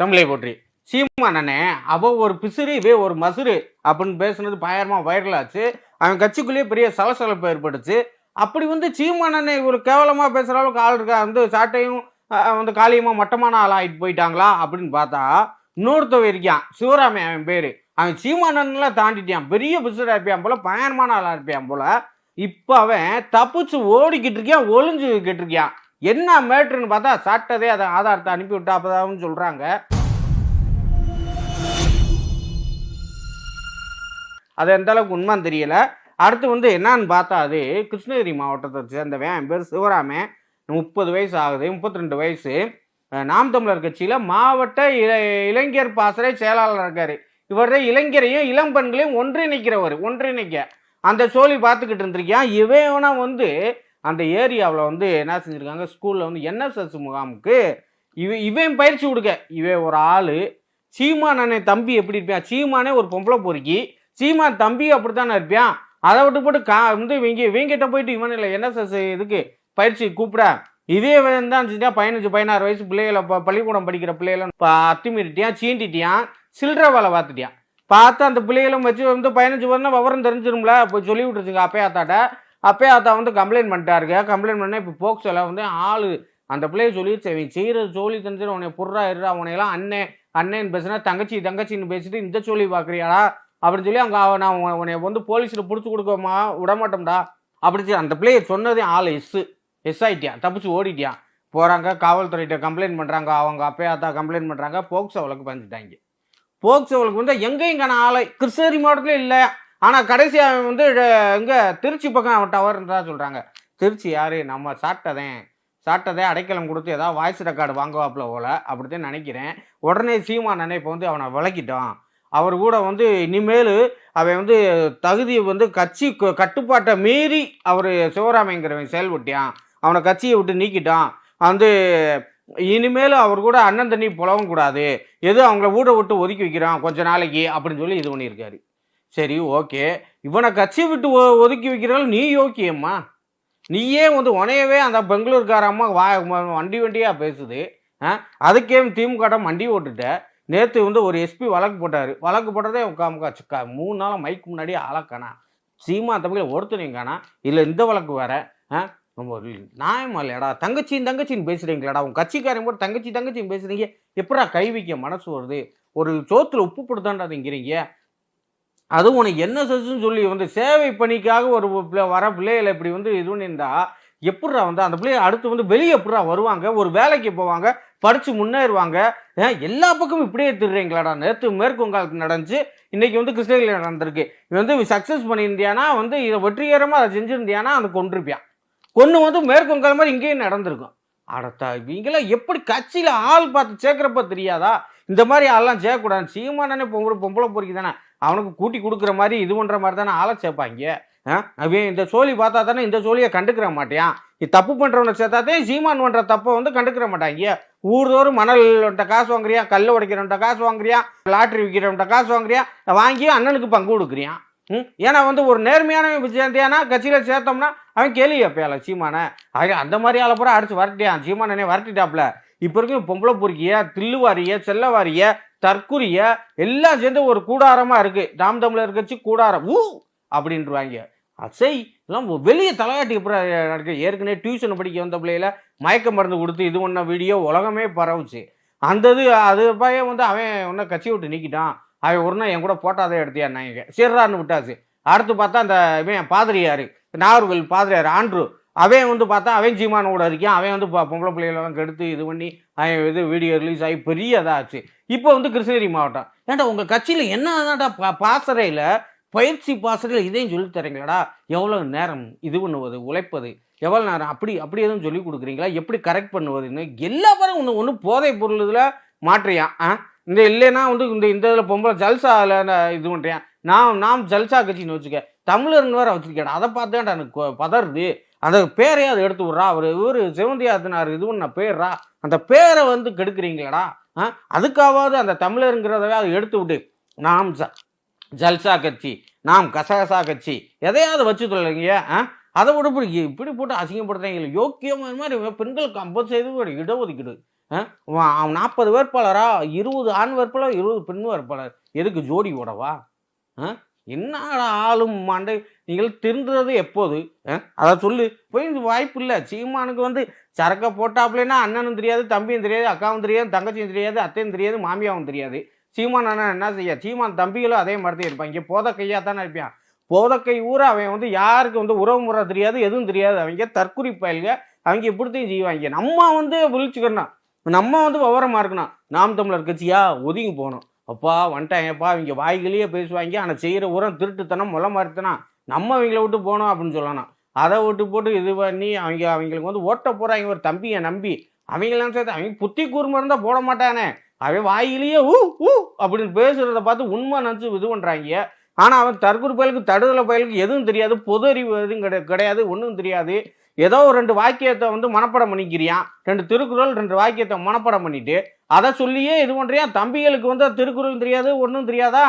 தமிழை போற்றி. சீமானனே அவ ஒரு பிசுறு இவே ஒரு மசுறு அப்படின்னு பேசுனது பயங்கரமா வைரல் ஆச்சு. அவன் கட்சிக்குள்ளேயே பெரிய சலசலப்பு ஏற்பட்டுச்சு. அப்படி வந்து சீமானனை ஒரு கேவலமா பேசுற அளவுக்கு ஆள் இருக்கா? வந்து சாட்டையும் வந்து காலியமா மட்டமான ஆள் ஆகிட்டு போயிட்டாங்களா அப்படின்னு பார்த்தா இன்னொருத்தவன் இருக்கான். சிவராமி அவன் பேரு. அவன் சீமானன்லாம் தாண்டிட்டான். பெரிய பிசுறா இருப்பான் போல பயங்கரமான ஆளா இருப்பான் போல. இப்போ அவன் தப்பிச்சு ஓடிக்கிட்டு இருக்கியான் ஒளிஞ்சுக்கிட்டு இருக்கான் என்ன மேட்ருன்னு பார்த்தா சாட்டதே அதை ஆதாரத்தை அனுப்பி விட்டா அப்பதான்னு அது எந்த அளவுக்கு உண்மைன்னு தெரியல. அடுத்து வந்து என்னன்னு பார்த்தா அது கிருஷ்ணகிரி மாவட்டத்தை சேர்ந்தவன் என் பேர் சிவராமே முப்பது வயசு ஆகுது முப்பத்தி ரெண்டு வயசு நாம் தமிழர் கட்சியில் மாவட்ட இள இளைஞர் பாசறை செயலாளர் இருக்கார். இவர் தான் இளைஞரையும் இளம் பெண்களையும் ஒன்றிணைக்கிறவர் ஒன்றிணைக்க. அந்த சோழி பார்த்துக்கிட்டு இருந்திருக்கான் இவனா வந்து அந்த ஏரியாவில் வந்து என்ன செஞ்சுருக்காங்க? ஸ்கூலில் வந்து என்எஸ்எஸ் முகாமுக்கு இவ இவன் பயிற்சி கொடுக்க. இவன் ஒரு ஆள். சீமானனை தம்பி எப்படி இருப்பான் சீமானே ஒரு பொம்பளை பொறுக்கி. சீமான் தம்பி அப்படித்தானே இருப்பான் அதை விட்டு போட்டு கா வந்து இவங்க இவங்கிட்ட போயிட்டு இவன் இல்லை என்எஸ்எஸ் இதுக்கு பயிற்சி கூப்பிட. இதே இவன் தான் செஞ்சா பதினஞ்சு பதினாறு வயசு பிள்ளைகளை இப்போ பள்ளிக்கூடம் படிக்கிற பிள்ளைகளை இப்போ அத்துமீறிட்டியான் சீண்டிட்டியான் சில்லற வேலை பார்த்துட்டியான் பார்த்து அந்த பிள்ளைகளும் வச்சு வந்து பதினஞ்சு வருடம் விவரம் தெரிஞ்சிரும்ல? போய் சொல்லி விட்டுருச்சுங்க அப்பையாத்தாட்ட. அப்பையாத்தா வந்து கம்ப்ளைண்ட் பண்ணிட்டாருங்க கம்ப்ளைண்ட் பண்ணால் இப்போ போக்சோல வந்து ஆள். அந்த பிள்ளைய சொல்லிடுச்சு இவன் செய்கிற சோழி தெரிஞ்சிடும் உன்னை புர்றா இருறா உனையெல்லாம் அண்ணன் அண்ணன் பேசுனா தங்கச்சி தங்கச்சின்னு பேசிட்டு இந்த சோழி பார்க்குறியாடா அப்படின்னு சொல்லி அவங்க நான் உன்னை- வந்து போலீஸில் பிடிச்சி கொடுக்கமா? விட மாட்டோம்டா அப்படி அந்த பிள்ளைய சொன்னதே ஆள் எஸ் எஸ் ஆகிட்டியான் தப்பிச்சு ஓடிட்டியான். போகிறாங்க காவல்துறையிட்ட கம்ப்ளைண்ட் பண்ணுறாங்க அவங்க அப்பையாத்தா கம்ப்ளைண்ட் பண்ணுறாங்க போக்சோ வழக்கு பண்ணிட்டாங்க போக்சோ வழக்கு வந்து எங்கேயும் காண ஆளை கிருஷ்ணகிரி மாவட்டத்தில் இல்லை. ஆனால் கடைசியாக அவன் வந்து இங்கே திருச்சி பக்கம் அவன் டவர் சொல்கிறாங்க திருச்சி யார்? நம்ம சாப்பிட்டதேன் சாப்பிட்டதே அடைக்கலம் கொடுத்து ஏதாவது வாய்ஸ் ரெக்கார்டு வாங்குவாப்பில் போல அப்படித்தான் நினைக்கிறேன். உடனே சீமான் இப்போ வந்து அவனை விளக்கிட்டான். அவர் கூட வந்து இனிமேல் அவன் வந்து தகுதி வந்து கட்சி கட்டுப்பாட்டை மீறி அவர் சிவராமைங்கிறவன் செயல்பட்டான். அவனை கட்சியை விட்டு நீக்கிட்டான். வந்து இனிமேல் அவர் கூட அண்ணன் தண்ணி புலவும் கூடாது. எது அவங்கள வீட விட்டு ஒதுக்கி வைக்கிறான் கொஞ்ச நாளைக்கு அப்படின்னு சொல்லி இது பண்ணியிருக்காரு. சரி ஓகே. இவனை கட்சியை விட்டு ஒ- ஒதுக்கி வைக்கிறாள் நீ யோக்கியம்மா. நீயே வந்து உனையவே அந்த பெங்களூர்கார அம்மா வா வண்டி வண்டியாக பேசுது. ஆ அதுக்கே திமுக வண்டி ஓட்டுட்ட. நேற்று வந்து ஒரு எஸ்பி வழக்கு போட்டார். வழக்கு போட்டதே உட்காமுக்கா மூணு நாளாக மைக்கு முன்னாடியே ஆளக்கானா சீமா தமிழில் ஒருத்தனையும் இல்லை இந்த வழக்கு வேற. ஆ நம்ம நியாயமா இல்லையாடா? தங்கச்சியும் தங்கச்சின்னு பேசுறீங்களாடா? உன் கட்சிக்காரங்க கூட தங்கச்சி தங்கச்சின்னு பேசுகிறீங்க எப்படா கை வைக்க மனசு வருது? ஒரு சோத்தில் உப்பு போட்டுதான்டா அது அதுவும் உனக்கு என்ன செஞ்சுன்னு சொல்லி வந்து சேவை பணிக்காக ஒரு பிள்ளை- வர பிள்ளைகளை இப்படி வந்து இது பண்ணியிருந்தா வந்து அந்த பிள்ளைய அடுத்து வந்து வெளியே எப்படிடா வருவாங்க? ஒரு வேலைக்கு போவாங்க படித்து முன்னேறுவாங்க. ஏன் எல்லா பக்கமும் இப்படியே திருறீங்களாடா நேற்று மேற்கு நடந்துச்சு இன்றைக்கி வந்து கிருஷ்ணகிரியில் நடந்திருக்கு. இது வந்து சக்ஸஸ் பண்ணியிருந்தியானா வந்து இதை வெற்றிகரமாக அதை செஞ்சுருந்தியானா அதை கொண்டிருப்பியான் கொன்று வந்து மேற்கு வங்காளம் மாதிரி இங்கேயும் நடந்திருக்கும். அடத்தா இவங்களாம் எப்படி கட்சியில் ஆள் பார்த்து சேர்க்குறப்ப தெரியாதா? இந்த மாதிரி ஆள்லாம் செய்யக்கூடாது சீமானே பொம்பளை பொம்பளை பொறுக்கி தானே அவனுக்கு கூட்டி கொடுக்குற மாதிரி இது பண்ணுற மாதிரி தானே ஆளை சேர்ப்பாங்க. அவன் இந்த சோழி பார்த்தா தானே இந்த சோழியை கண்டுக்கிற மாட்டியான். நீ தப்பு பண்ணுறவனை சேர்த்தாதே சீமான் பண்ணுற தப்பை வந்து கண்டுக்கிற மாட்டாங்க. ஊர்தோறும் மணல்கிட்ட காசு வாங்குறியா? கல் உடைக்கிறவன்ட்ட காசு வாங்குறியா? லாட்ரி விற்கிறவன்ட்ட காசு வாங்குறியா? வாங்கி அண்ணனுக்கு பங்கு கொடுக்குறியான் ம்? ஏன்னா வந்து ஒரு நேர்மையான சேர்ந்தியானா கட்சியில் சேர்த்தோம்னா அவன் கேள்வி கேட்பியால சீமானை. அந்த மாதிரி ஆளை பூரா அடிச்சு வரட்டியான். சீமானனே வரட்டிட்டாப்ல இப்போ இருக்கும் பொம்பளை பொறுக்கிய தில்லுவாரிய செல்லவாரிய தற்குரிய எல்லாம் சேர்ந்து ஒரு கூடாரமாக இருக்குது நாம் தமிழர் கட்சி கூடாரம். ஊ! அப்படின்ட்டுருவாங்க அசை! எல்லாம் வெளியே தலையாட்டி அப்புறம் நடக்கு ஏற்கனவே டியூஷன் படிக்க வந்த பிள்ளையில மயக்க மருந்து கொடுத்து இது பண்ண வீடியோ உலகமே பரவுச்சு. அந்த இது அது பையன் வந்து அவன் ஒன்றும் கட்சி விட்டு நிற்கிட்டான் அவன் ஒரு நாள் என் கூட போட்டாதே எடுத்தியான் நாங்க சிறான்னு விட்டாச்சு. அடுத்து பார்த்தா அந்த இவன் பாதிரியார். நாகர்கோவில் பாதிரியார் ஆண்ட்ரு. அவன் வந்து பார்த்தா அவன் சீமான கூட இருக்கான் அவன் வந்து ப- பொம்பளை பிள்ளைகளெல்லாம் கெடுத்து இது பண்ணி அவன் இது வீடியோ ரிலீஸ் ஆகி பெரிய இதாச்சு. இப்போ வந்து கிருஷ்ணகிரி மாவட்டம். ஏன்டா உங்கள் கட்சியில் என்னடா பா பாசறையில் பயிற்சி பாசறையில் இதையும் சொல்லி தரீங்களாடா? எவ்வளோ நேரம் இது பண்ணுவது உழைப்பது எவ்வளோ நேரம் அப்படி அப்படி எதுவும் சொல்லி கொடுக்குறீங்களா? எப்படி கரெக்ட் பண்ணுவதுன்னு எல்லா பேரும் ஒன்று ஒன்று போதை பொருள் இதில் மாற்றியான் ஆ? இந்த இல்லைன்னா வந்து இந்த இந்த இதில் பொம்பளை ஜல்சாவில் இது பண்ணுறியான் நான் நாம் ஜல்சா கட்சின்னு வச்சுக்க தமிழர்னு வேற வச்சுருக்கேன் அதை பார்த்தாண்டா எனக்கு பதறுது. அந்த பேரையே அதை எடுத்து விட்றா. அவர் இவர் சிவந்தியாத்தினார் இது பண்ண பேர்றா அந்த பேரை வந்து கெடுக்குறீங்களாடா? அதுக்காவது அந்த தமிழருங்கிறதவே அதை எடுத்து விட்டு நாம் ச ஜல்சா கட்சி நாம் கசகசா கட்சி எதையாவது வச்சு தொல்லைங்க ஆ? அதை விட இப்படி இப்படி போட்டு அசிங்கப்படுத்துறீங்க யோக்கியம் மாதிரி பெண்களுக்கு ஐம்பது சதவீதம் இடஒதுக்கீடு நாற்பது வேட்பாளரா இருபது ஆண் வேட்பாளர் இருபது பெண் வேட்பாளர் எதுக்கு ஜோடி ஓடவா ஆ? என்ன ஆளும் மண்டை நீங்கள் திருந்துறது எப்போது? ஆ? அதை சொல்லு. போய் இது வாய்ப்பு இல்லை. சீமானுக்கு வந்து சரக்கை போட்டாப்புலன்னா அண்ணனும் தெரியாது தம்பியும் தெரியாது அக்காவும் தெரியாது தங்கச்சியும் தெரியாது அத்தையும் தெரியாது மாமியாவும் தெரியாது. சீமான் அண்ணன் என்ன செய்ய? சீமான் தம்பிகளும் அதே மாதிரி தான் இருப்பான். இங்கே போத கையாக தானே இருப்பான். போதக்கை ஊற அவன் வந்து யாருக்கு வந்து உறவு முறை தெரியாது எதுவும் தெரியாது. அவங்க தற்குறி பயல்க அவங்க இப்படித்தையும் செய்வாங்க. நம்ம வந்து விழிச்சுக்கணும். நம்ம வந்து விவரமாக இருக்கணும். நாம் தமிழர் கட்சியா? ஒதுங்கி போகணும். அப்பா வந்துட்டாங்கப்பா. அவங்க வாய்களையே பேசுவாங்க. ஆனால் செய்கிற உரம் திருட்டுத்தனம் முளை மாறித்தனம் நம்ம அவங்கள விட்டு போகணும் அப்படின்னு சொல்லணும் அதை விட்டு போட்டு இது பண்ணி அவங்க அவங்களுக்கு வந்து ஓட்ட போகிறாங்க ஒரு தம்பியை நம்பி. அவங்களாம் சேர்த்து அவங்க புத்தி கூர்மை இருந்தால் போட மாட்டானே. அவன் வாயிலேயே ஊ ஊ அப்படின்னு பேசுகிறத பார்த்து உண்மை நினச்சி இது பண்ணுறாங்க ஆனால் அவன் தற்கொலை பயலுக்கு தடுதலை பயலுக்கு எதுவும் தெரியாது பொது அறிவு எதுவும் கிடை கிடையாது ஒன்றும் தெரியாது. ஏதோ ஒரு ரெண்டு வாக்கியத்தை வந்து மனப்பாடம் பண்ணிக்கிறியான் ரெண்டு திருக்குறள் ரெண்டு வாக்கியத்தை மனப்படம் பண்ணிட்டு அதை சொல்லியே இது பண்ணுறியான் தம்பிகளுக்கு வந்து திருக்குறள் தெரியாது ஒன்றும் தெரியாதா?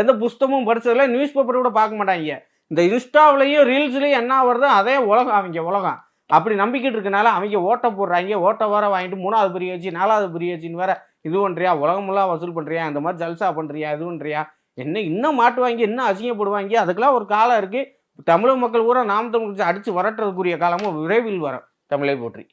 எந்த புஸ்தமும் படிச்சதில்ல நியூஸ் பேப்பர் கூட பார்க்க மாட்டாங்க. இந்த இன்ஸ்டாவிலையும் ரீல்ஸ்லையும் என்ன வருதோ அதே உலகம் அவங்க உலகம். அப்படி நம்பிக்கிட்டு இருக்கனால அவங்க ஓட்டை போடுறாங்க. ஓட்டை வர வாங்கிட்டு மூணாவது புரிய வச்சு நாலாவது புரிய வச்சுன்னு வேற இது பண்ணுறியா உலகமெல்லாம் வசூல் பண்ணுறியா இந்த மாதிரி ஜல்சா பண்ணுறியா இது பண்ணுறியா என்ன இன்னும் மாட்டுவாங்க இன்னும் அசிங்கப்படுவாங்க? அதுக்கெல்லாம் ஒரு காலம் இருக்குது தமிழக மக்கள் பூரா நாம் தமிழ் அடித்து வரட்டுறதுக்குரிய காலமும் விரைவில் வரும். தமிழை போற்றி.